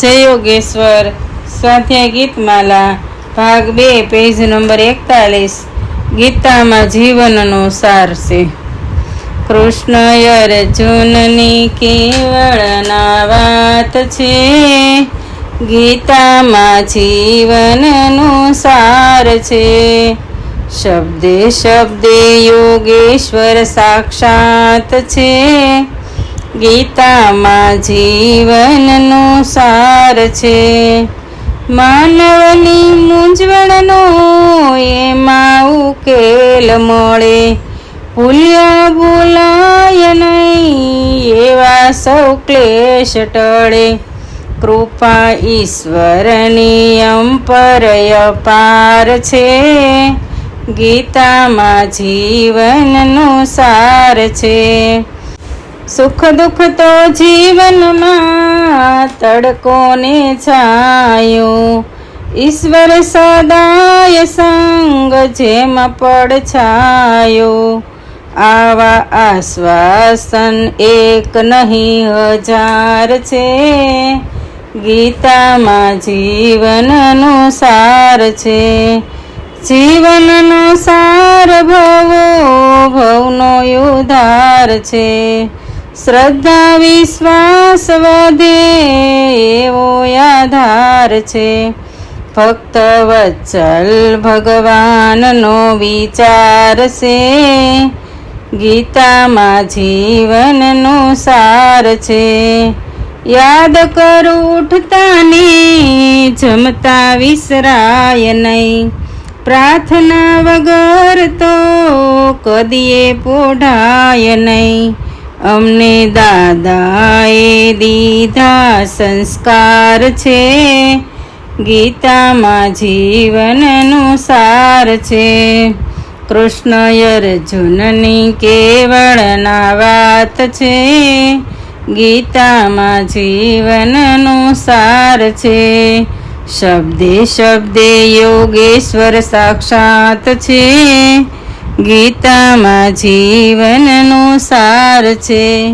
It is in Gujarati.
જય યોગેશ્વર. સ્વાધ્યાય ગીતમાલા, ભાગ બે, પેજ નંબર એકતાલીસ. ગીતામાં જીવનનો સાર છે. કૃષ્ણ અર્જુનની કેવળના વાત છે. ગીતામાં જીવનનો સાર છે. શબ્દે શબ્દે યોગેશ્વર સાક્ષાત છે. ગીતામાં જીવનનો સાર છે. માનવની મૂંઝવણનો એમાં ઉકેલ મળે. ભૂલ્યા બોલાય નહીં એવા સૌ ક્લેશ ટળે. કૃપા ઈશ્વરની અંપરય પાર છે. ગીતામાં જીવનનો સાર છે. સુખ દુઃખ તો જીવનમાં તડકો ને છાયો. ઈશ્વર સદાય સંગ જેમ પડછાયો આવા આશ્વાસન એક નહીં હજાર છે. ગીતામાં જીવનનો સાર છે. જીવનનો સાર ભવો, ભવનો ઉધાર છે. શ્રદ્ધા વિશ્વાસ વધે એવો આધાર છે. ભક્ત વત્સલ ભગવાનનો વિચાર છે. ગીતામાં જીવનનો સાર છે. યાદ કરું ઉઠતાને જમતા વિસરાય નહીં. પ્રાર્થના વગર તો કદીએ પોઢાય નહીં. અમને દાદાએ દીધા સંસ્કાર છે. ગીતામાં જીવનનો સાર છે. કૃષ્ણ અર્જુનની કેવળના વાત છે. ગીતામાં જીવનનો સાર છે. શબ્દે શબ્દે યોગેશ્વર સાક્ષાત છે. ગીતામાં જીવનનો સાર છે.